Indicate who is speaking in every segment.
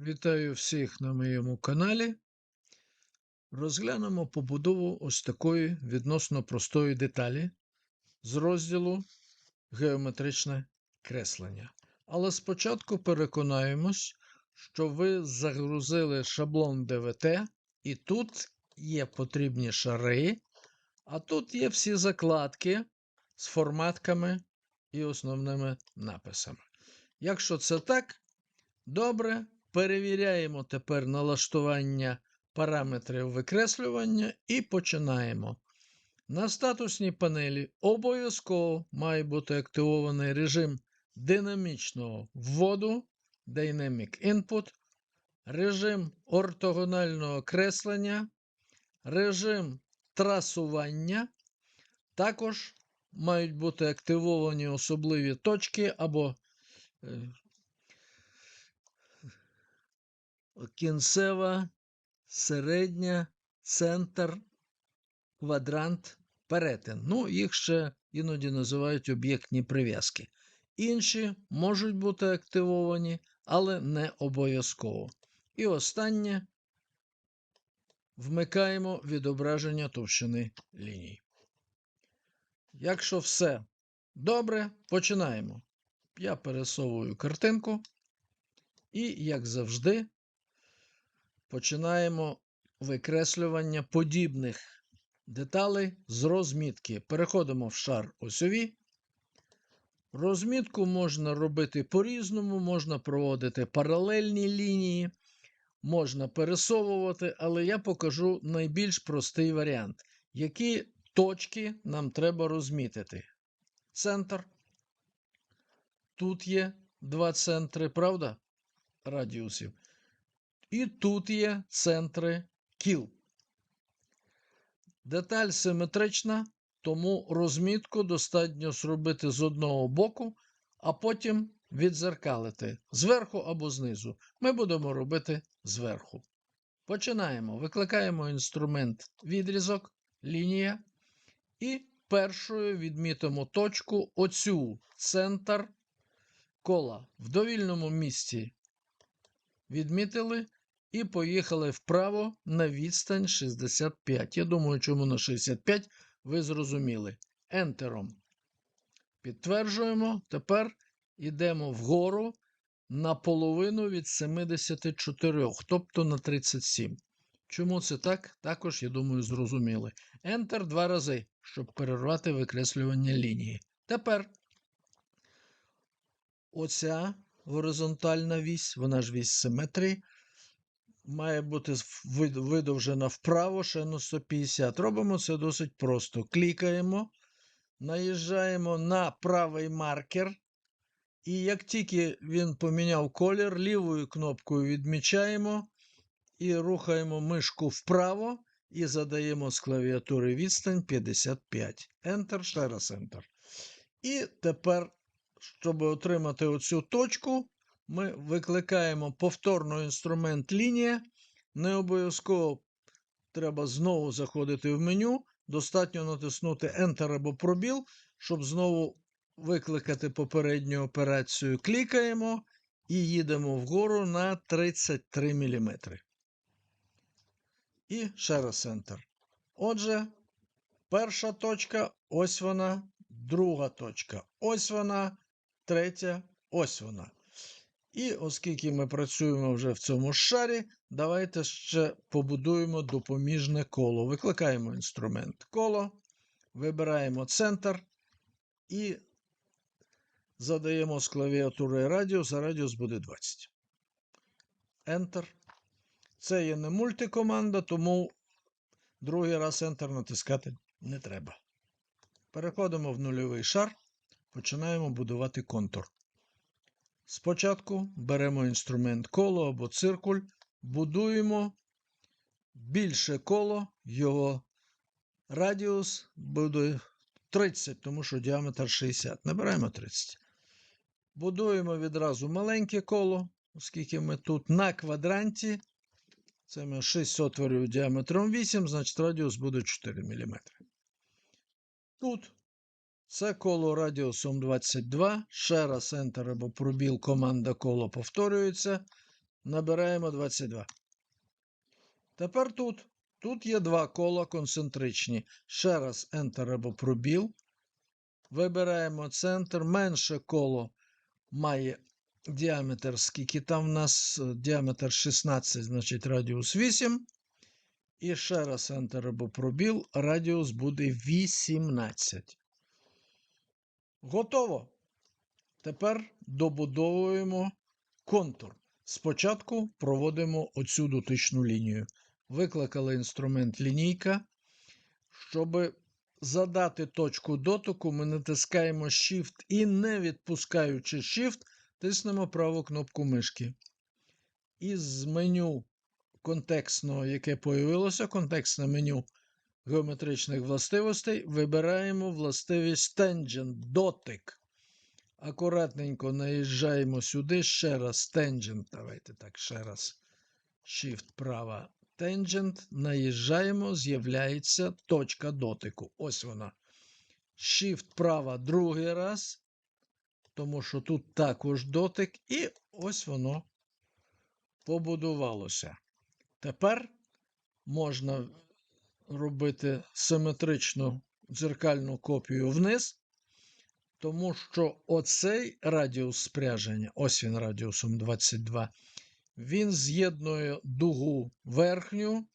Speaker 1: Вітаю всіх на моєму каналі. Розглянемо побудову ось такої відносно простої деталі з розділу Геометричне креслення. Але спочатку переконаємось, що ви загрузили шаблон ДВТ, і тут є потрібні шари, а тут є всі закладки з форматками і основними написами. Якщо це так, добре. Перевіряємо тепер налаштування параметрів викреслювання і починаємо. На статусній панелі обов'язково має бути активований режим динамічного вводу Dynamic Input, режим ортогонального креслення, режим трасування. Також мають бути активовані особливі точки або кінцева, середня, центр, квадрант, перетин. Ну, їх ще іноді називають об'єктні прив'язки. Інші можуть бути активовані, але не обов'язково. І останнє вмикаємо відображення товщини ліній. Якщо все добре, починаємо. Я пересовую картинку. І, як завжди, починаємо викреслювання подібних деталей з розмітки. Переходимо в шар осьові. Розмітку можна робити по-різному, можна проводити паралельні лінії, можна пересовувати, але я покажу найбільш простий варіант. Які точки нам треба розмітити? Центр. Тут є два центри, правда? Радіусів. І тут є центри кіл. Деталь симетрична, тому розмітку достатньо зробити з одного боку, а потім відзеркалити зверху або знизу. Ми будемо робити зверху. Починаємо. Викликаємо інструмент відрізок, лінія. І першою відмітимо точку оцю центр кола. В довільному місці відмітили і поїхали вправо на відстань 65. Я думаю, чому на 65 ви зрозуміли. Ентером. Підтверджуємо. Тепер йдемо вгору на половину від 74, тобто на 37. Чому це так? Також, я думаю, зрозуміли. Enter два рази, щоб перервати викреслювання лінії. Тепер оця горизонтальна вісь, вона ж вісь симетрії, має бути видовжена вправо ще на 150. Робимо це досить просто. Клікаємо, наїжджаємо на правий маркер. І як тільки він поміняв колір, лівою кнопкою відмічаємо і рухаємо мишку вправо і задаємо з клавіатури відстань 55. Enter, ще раз Enter. І тепер щоб отримати оцю точку, ми викликаємо повторно інструмент лінія. Не обов'язково треба знову заходити в меню. Достатньо натиснути Enter або пробіл, щоб знову викликати попередню операцію. Клікаємо і їдемо вгору на 33 мм. І ще раз Enter. Отже, перша точка ось вона, друга точка. Ось вона, третя, ось вона. І оскільки ми працюємо вже в цьому шарі, давайте ще побудуємо допоміжне коло. Викликаємо інструмент коло, вибираємо центр і задаємо з клавіатури радіус, а радіус буде 20. Enter. Це є не мультикоманда, тому другий раз Enter натискати не треба. Переходимо в нульовий шар. Починаємо будувати контур. Спочатку беремо інструмент коло або циркуль, будуємо більше коло, його радіус буде 30, тому що діаметр 60. Набираємо 30. Будуємо відразу маленьке коло, оскільки ми тут на квадранті. Це ми 6 отворів діаметром 8, значить радіус буде 4 мм. Тут це коло радіусом 22. Ще раз Enter або пробіл команда коло повторюється. набираємо 22. Тепер тут. Тут є два кола концентричні. Ще раз Enter або пробіл. Вибираємо центр. Менше коло має діаметр, скільки там в нас діаметр 16, значить радіус 8. І ще раз Enter або пробіл, радіус буде 18. Готово. Тепер добудовуємо контур. Спочатку проводимо оцю дотичну лінію. Викликали інструмент лінійка. Щоб задати точку дотику, ми натискаємо Shift і, не відпускаючи Shift, тиснемо праву кнопку мишки. Із меню контекстного, яке появилося, контекстне меню геометричних властивостей, вибираємо властивість Tangent дотик. Акуратненько наїжджаємо сюди ще раз Tangent. Давайте так, ще раз. Shift права Tangent. Наїжджаємо, з'являється точка дотику. Ось вона. Shift права другий раз. Тому що тут також дотик. І ось воно побудувалося. Тепер можна робити симетричну дзеркальну копію вниз, тому що оцей радіус спряження, ось він радіусом 22, він з'єднує дугу верхню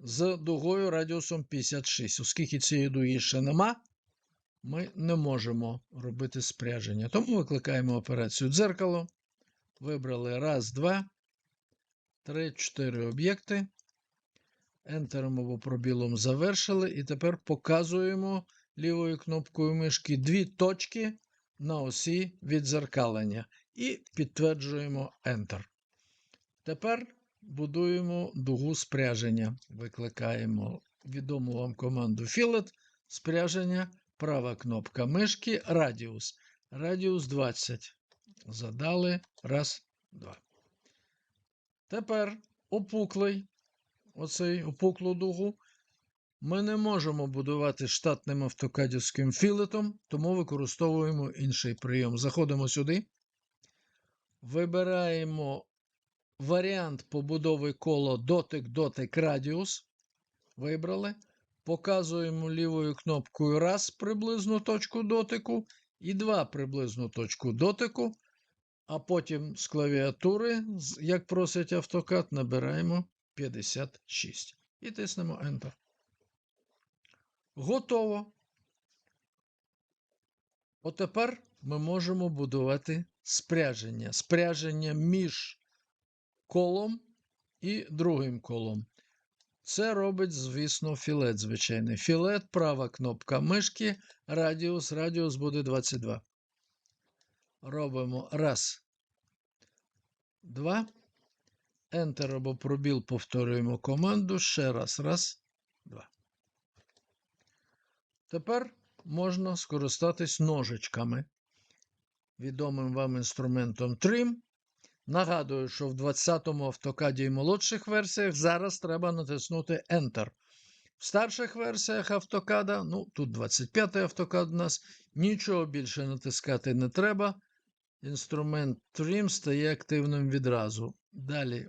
Speaker 1: з дугою радіусом 56. Оскільки цієї дуги ще нема, ми не можемо робити спряження. Тому викликаємо операцію дзеркало. Вибрали раз, два, три, чотири об'єкти. Ентером або пробілом завершили. І тепер показуємо лівою кнопкою мишки дві точки на осі відзеркалення. І підтверджуємо Enter. Тепер будуємо дугу спряження. Викликаємо відому вам команду Fillet. Спряження, права кнопка мишки, радіус. Радіус 20. Задали. Раз, два. Тепер опуклий, оцей опуклу дугу. Ми не можемо будувати штатним автокадівським філетом, тому використовуємо інший прийом. Заходимо сюди, вибираємо варіант побудови коло дотик, дотик, радіус. Вибрали. Показуємо лівою кнопкою раз приблизну точку дотику і два приблизну точку дотику. А потім з клавіатури, як просить автокад, набираємо 56 і тиснемо Enter. Готово. Отепер ми можемо будувати спряження. Спряження між колом і другим колом. Це робить, звісно, філет звичайний. Філет, права кнопка мишки, радіус. Радіус буде 22. Робимо раз, два. Enter або пробіл повторюємо команду. Ще раз, раз, два. Тепер можна скористатись ножичками. Відомим вам інструментом Trim. Нагадую, що в 20-му автокаді і молодших версіях зараз треба натиснути Enter. В старших версіях автокада, ну тут 25-й автокад у нас, нічого більше натискати не треба. Інструмент Trim стає активним відразу. Далі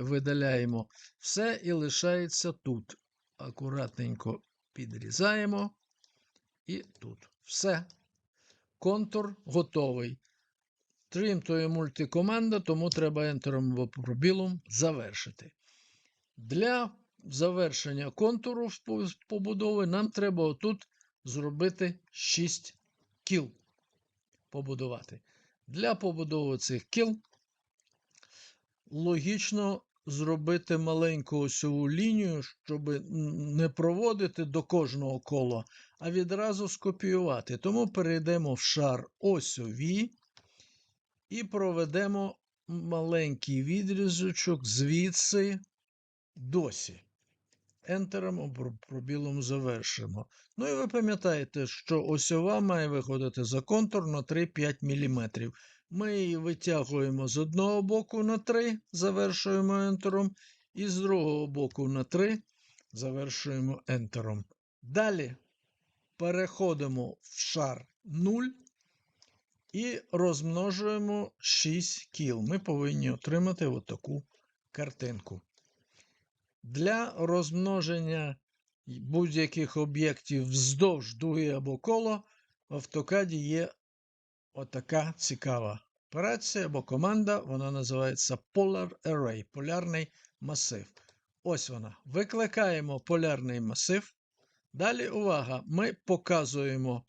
Speaker 1: видаляємо все і лишається тут. Акуратненько підрізаємо. І тут. Все. Контур готовий. Trim то є мультикоманда, тому треба ентером або пробілом завершити. Для завершення контуру побудови нам треба отут зробити 6 кіл. Побудувати. Для побудови цих кіл логічно зробити маленьку осьову лінію, щоб не проводити до кожного кола, а відразу скопіювати. Тому перейдемо в шар осьові і проведемо маленький відрізочок звідси досі. Ентером пробілом завершимо. Ну і ви пам'ятаєте, що осьова має виходити за контур на 3-5 мм. Ми її витягуємо з одного боку на 3, завершуємо ентером, і з другого боку на 3 завершуємо ентером. Далі переходимо в шар 0 і розмножуємо 6 кіл. Ми повинні отримати отаку картинку. Для розмноження будь-яких об'єктів вздовж дуги або коло в автокаді є отака цікава операція або команда. Вона називається Polar Array полярний масив. Ось вона. Викликаємо полярний масив. Далі увага! Ми показуємо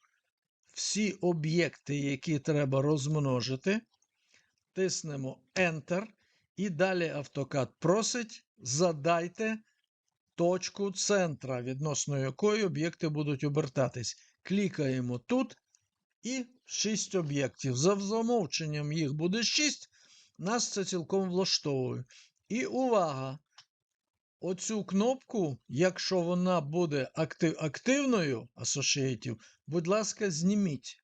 Speaker 1: всі об'єкти, які треба розмножити. Тиснемо Enter. І далі автокад просить задайте точку центра, відносно якої об'єкти будуть обертатись. Клікаємо тут і 6 об'єктів. За замовченням їх буде 6. Нас це цілком влаштовує. І увага! Оцю кнопку, якщо вона буде актив, активною Associative, будь ласка, зніміть.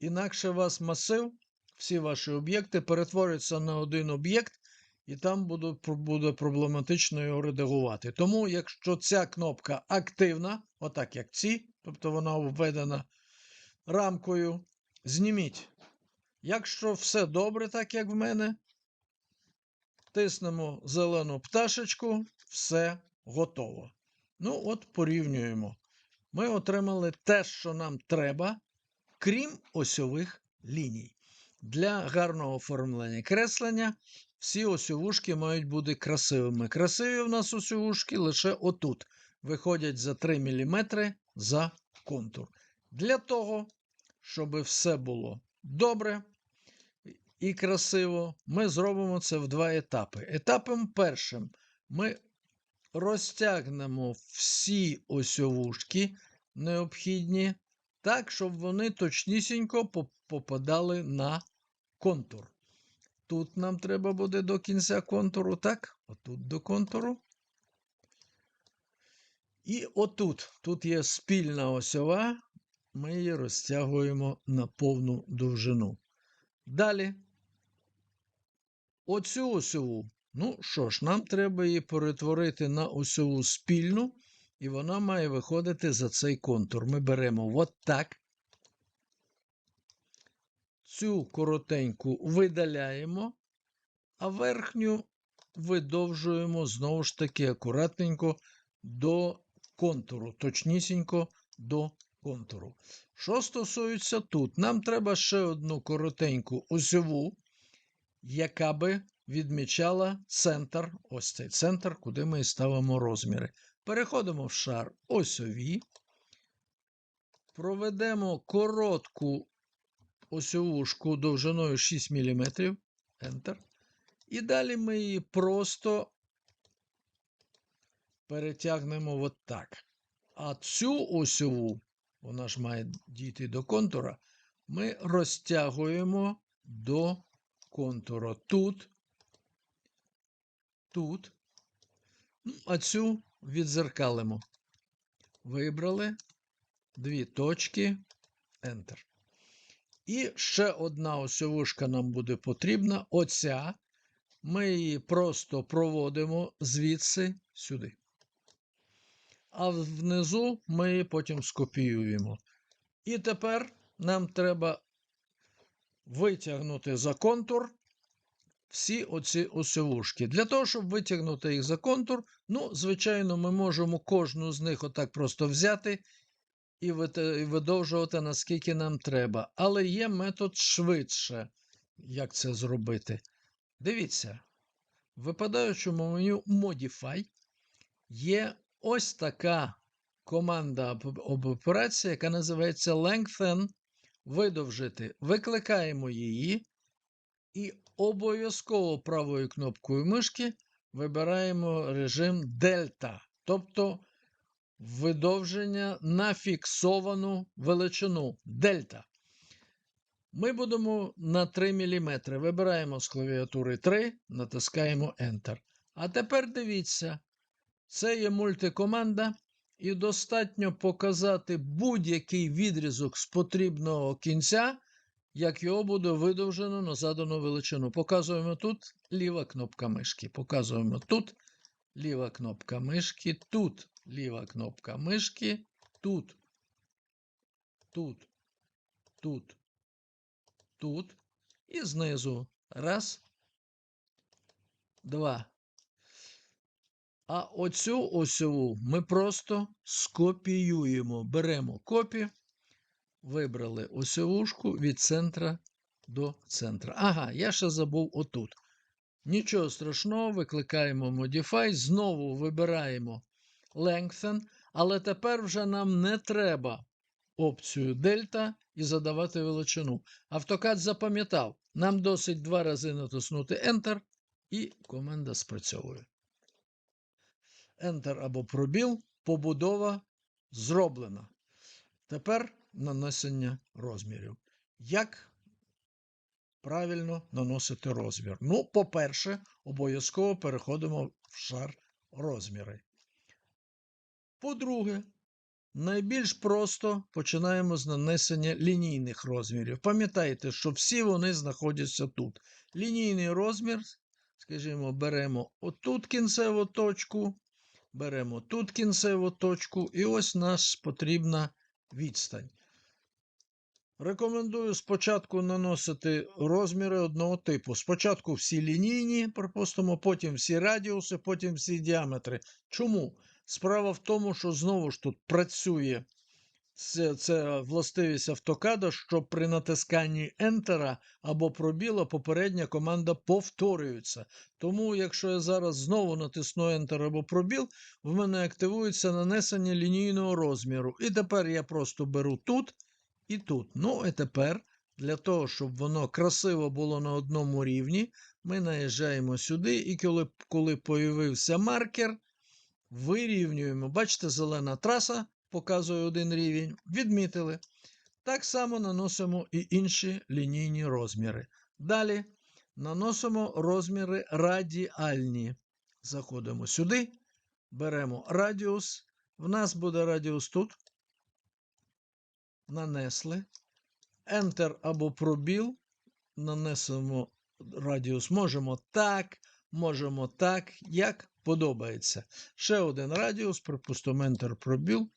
Speaker 1: Інакше вас масив, всі ваші об'єкти перетворяться на один об'єкт, і там буде, буде проблематично його редагувати. Тому, якщо ця кнопка активна, отак як ці, тобто вона обведена рамкою, зніміть. Якщо все добре, так як в мене, тиснемо зелену пташечку, все готово. Ну, от порівнюємо. Ми отримали те, що нам треба, крім осьових ліній. Для гарного оформлення креслення всі осьовушки мають бути красивими. Красиві в нас осьовушки лише отут. Виходять за 3 мм за контур. Для того, щоб все було добре і красиво, ми зробимо це в два етапи. Етапом першим ми розтягнемо всі осьовушки необхідні, так, щоб вони точнісінько попадали на контур. Тут нам треба буде до кінця контуру, так? Отут до контуру. І отут. Тут є спільна осьова, ми її розтягуємо на повну довжину. Далі, оцю осьову. Ну що ж, нам треба її перетворити на осьову спільну, і вона має виходити за цей контур. Ми беремо от так. Цю коротеньку видаляємо, а верхню видовжуємо знову ж таки акуратненько до контуру, точнісінько до контуру. Що стосується тут, нам треба ще одну коротеньку осьову, яка би відмічала центр, ось цей центр, куди ми ставимо розміри. Переходимо в шар осьові, проведемо коротку осьовушку довжиною 6 мм. Enter. І далі ми її просто перетягнемо от так. А цю осьову, вона ж має дійти до контура, ми розтягуємо до контура тут, тут, ну, а цю відзеркалимо. Вибрали дві точки, Enter. І ще одна осьовушка нам буде потрібна. Оця. Ми її просто проводимо звідси сюди. А внизу ми її потім скопіюємо. І тепер нам треба витягнути за контур всі оці осьовушки. Для того, щоб витягнути їх за контур, ну, звичайно, ми можемо кожну з них отак просто взяти і видовжувати, наскільки нам треба. Але є метод швидше, як це зробити. Дивіться, в випадаючому меню Modify є ось така команда об операції, яка називається Lengthen. Видовжити. Викликаємо її і обов'язково правою кнопкою мишки вибираємо режим Дельта. Тобто видовження на фіксовану величину дельта. Ми будемо на 3 мм. Вибираємо з клавіатури 3, натискаємо Enter. А тепер дивіться, це є мультикоманда, і достатньо показати будь-який відрізок з потрібного кінця, як його буде видовжено на задану величину. Показуємо тут ліва кнопка мишки. Показуємо тут ліва кнопка мишки, тут ліва кнопка мишки, тут, тут, тут, тут і знизу. Раз, два. А оцю осьову ми просто скопіюємо. Беремо копію, вибрали осьовушку від центра до центра. Ага, я ще забув отут. Нічого страшного, викликаємо Modify, знову вибираємо Lengthen, але тепер вже нам не треба опцію Дельта і задавати величину. AutoCAD запам'ятав, нам досить два рази натиснути Enter, і команда спрацьовує. Enter або пробіл, побудова зроблена. Тепер нанесення розмірів. Як правильно наносити розмір? Ну, по-перше, обов'язково переходимо в шар розміри. По-друге, найбільш просто починаємо з нанесення лінійних розмірів. Пам'ятайте, що всі вони знаходяться тут. Лінійний розмір, скажімо, беремо отут кінцеву точку, беремо тут кінцеву точку, і ось нас потрібна відстань. Рекомендую спочатку наносити розміри одного типу. Спочатку всі лінійні, припустимо, потім всі радіуси, потім всі діаметри. Чому? Справа в тому, що знову ж тут працює це, це властивість автокада, що при натисканні Enter або пробіла попередня команда повторюється. Тому, якщо я зараз знову натисну Enter або пробіл, в мене активується нанесення лінійного розміру. І тепер я просто беру тут і тут. Ну, і тепер, для того, щоб воно красиво було на одному рівні, ми наїжджаємо сюди, і коли, коли появився маркер, вирівнюємо. Бачите, зелена траса показує один рівень. Відмітили. Так само наносимо і інші лінійні розміри. Далі наносимо розміри радіальні. Заходимо сюди, беремо радіус. В нас буде радіус тут. Нанесли. Enter або пробіл. Нанесемо радіус. Можемо так, можемо так, як подобається. Ще один радіус, припустимо, Enter пробіл,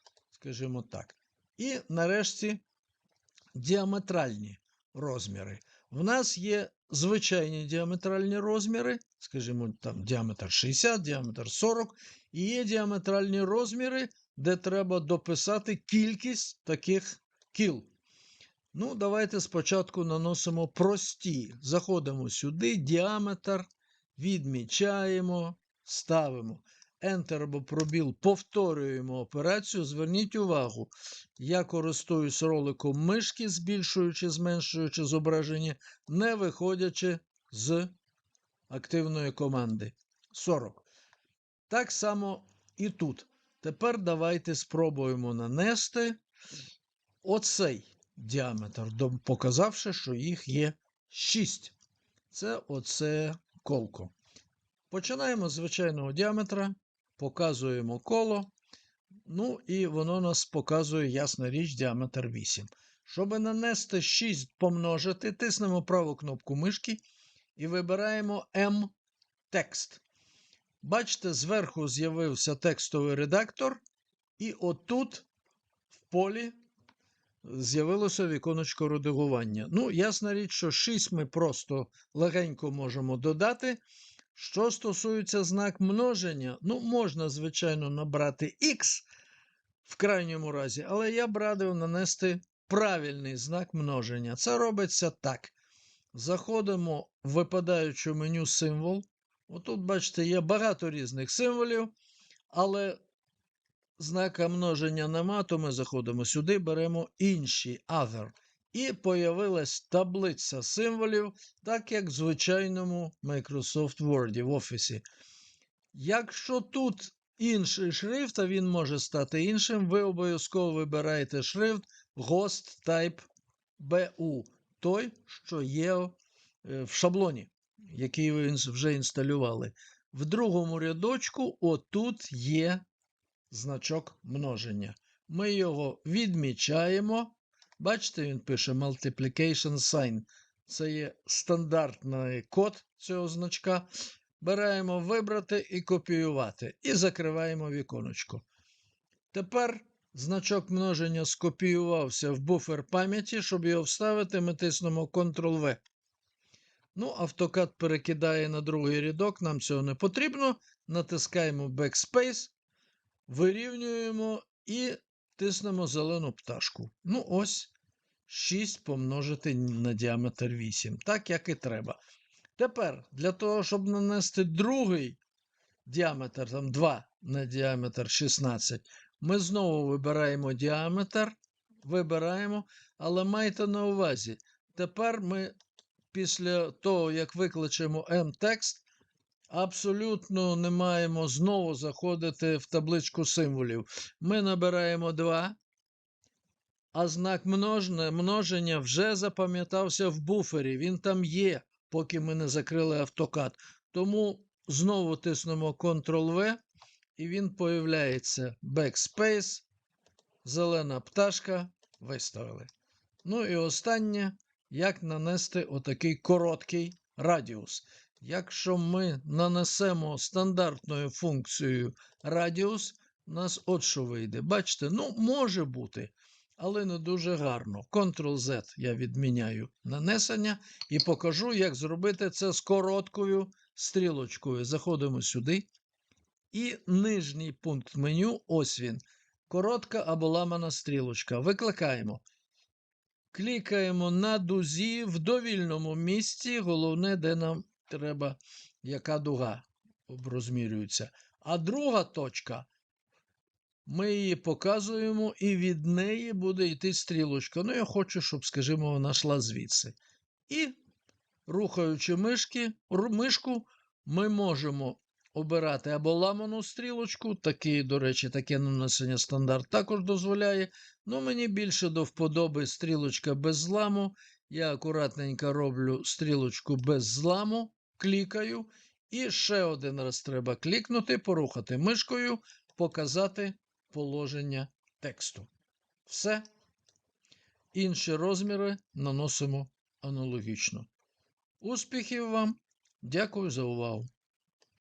Speaker 1: скажімо так. І нарешті діаметральні розміри. В нас є звичайні діаметральні розміри, скажімо, там діаметр 60, діаметр 40, і є діаметральні розміри, де треба дописати кількість таких кіл. Ну, давайте спочатку наносимо прості. Заходимо сюди, діаметр, відмічаємо, ставимо. Enter або пробіл, повторюємо операцію. Зверніть увагу, я користуюсь роликом мишки, збільшуючи, зменшуючи зображення, не виходячи з активної команди. 40. Так само і тут. Тепер давайте спробуємо нанести оцей діаметр, показавши, що їх є 6. Це оце колко. Починаємо з звичайного діаметра, показуємо коло. Ну, і воно нас показує, ясна річ, діаметр 8. Щоб нанести 6 помножити, тиснемо праву кнопку мишки і вибираємо M-текст. Бачите, зверху з'явився текстовий редактор, і отут в полі з'явилося віконечко редагування. Ну, ясна річ, що 6 ми просто легенько можемо додати. Що стосується знак множення, ну, можна, звичайно, набрати X в крайньому разі, але я б радив нанести правильний знак множення. Це робиться так. Заходимо в випадаючу меню символ. Отут, бачите, є багато різних символів, але знака множення нема, то ми заходимо сюди, беремо інші other. І появилась таблиця символів, так як в звичайному Microsoft Word в Офісі. Якщо тут інший шрифт, а він може стати іншим, ви обов'язково вибираєте шрифт Ghost Type BU, той, що є е, в шаблоні, який ви вже інсталювали. В другому рядочку отут є значок множення. Ми його відмічаємо. Бачите, він пише Multiplication Sign. Це є стандартний код цього значка. Беремо вибрати і копіювати. І закриваємо віконечко. Тепер Значок множення скопіювався в буфер пам'яті. Щоб його вставити, ми тиснемо Ctrl-V. Ну, автокад перекидає на другий рядок, нам цього не потрібно. Натискаємо Backspace, вирівнюємо і тиснемо зелену пташку. Ну, ось 6 помножити на діаметр 8. Так, як і треба. Тепер, для того, щоб нанести другий діаметр, там 2 на діаметр 16, ми знову вибираємо діаметр, вибираємо, але майте на увазі, тепер ми після того, як викличемо M-текст, абсолютно не маємо знову заходити в табличку символів. Ми набираємо 2, а знак множення вже запам'ятався в буфері. Він там є, поки ми не закрили автокад. Тому знову тиснемо Ctrl-V, і він появляється Backspace, зелена пташка. Виставили. Ну і останнє, як нанести отакий короткий радіус. Якщо ми нанесемо стандартною функцією радіус, у нас от що вийде. Бачите, ну, може бути, але не дуже гарно. Ctrl-Z я відміняю нанесення і покажу, як зробити це з короткою стрілочкою. Заходимо сюди. І нижній пункт меню, ось він. Коротка або ламана стрілочка. Викликаємо. Клікаємо на дузі в довільному місці. Головне, де нам треба, яка дуга розмірюється. А друга точка. Ми її показуємо, і від неї буде йти стрілочка. Ну, я хочу, щоб, скажімо, вона йшла звідси. І, рухаючи мишки, мишку, ми можемо обирати або ламану стрілочку, такі, до речі, таке нанесення стандарт також дозволяє. Ну, мені більше до вподоби стрілочка без зламу. Я акуратненько роблю стрілочку без зламу, клікаю. І ще один раз треба клікнути, порухати мишкою, показати положення тексту. Все. Інші розміри наносимо аналогічно. Успіхів вам! Дякую за увагу!